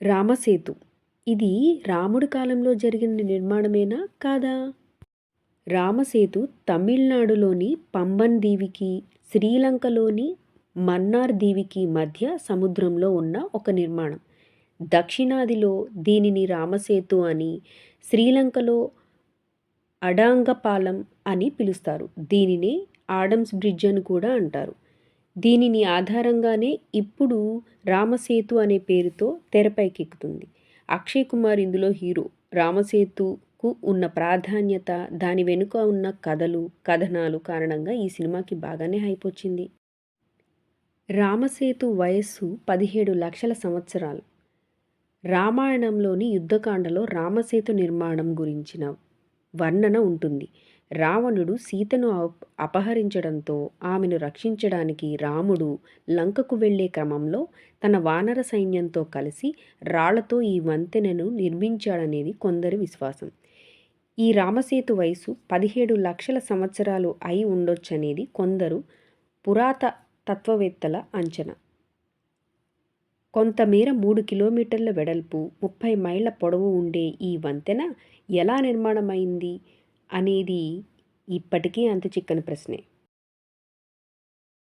రామసేతు. ఇది రాముడి కాలంలో జరిగిన నిర్మాణమేనా కాదా? రామసేతు తమిళనాడులోని పంబన్ దీవికి శ్రీలంకలోని మన్నార్ దీవికి మధ్య సముద్రంలో ఉన్న ఒక నిర్మాణం. దక్షిణాదిలో దీనిని రామసేతు అని శ్రీలంకలో అడాంగపాలం అని పిలుస్తారు. దీనిని ఆడమ్స్ బ్రిడ్జ్ అని కూడా అంటారు. దీనిని ఆధారంగానే ఇప్పుడు రామసేతు అనే పేరుతో తెరపైకెక్కుతుంది అక్షయ్ కుమార్ ఇందులో హీరో. రామసేతుకు ఉన్న ప్రాధాన్యత దాని వెనుక ఉన్న కథలు కథనాలు కారణంగా ఈ సినిమాకి బాగానే హైప్ వచ్చింది. రామసేతు వయస్సు పదిహేడు లక్షల సంవత్సరాలు. రామాయణంలోని యుద్ధకాండలో రామసేతు నిర్మాణం గురించిన వర్ణన ఉంటుంది. రావణుడు సీతను అపహరించడంతో ఆమెను రక్షించడానికి రాముడు లంకకు వెళ్ళే క్రమంలో తన వానర సైన్యంతో కలిసి రాళ్ళతో ఈ వంతెనను నిర్మించాడనేది కొందరి విశ్వాసం. ఈ రామసేతు వయసు పదిహేడు లక్షల సంవత్సరాలు అయి ఉండొచ్చనేది కొందరు పురాత తత్వవేత్తల అంచనా. కొంతమేర మూడు కిలోమీటర్ల వెడల్పు ముప్పై మైళ్ళ పొడవు ఉండే ఈ వంతెన ఎలా నిర్మాణమైంది? అనేది ఇప్పటికీ అంత చిక్కని ప్రశ్నే.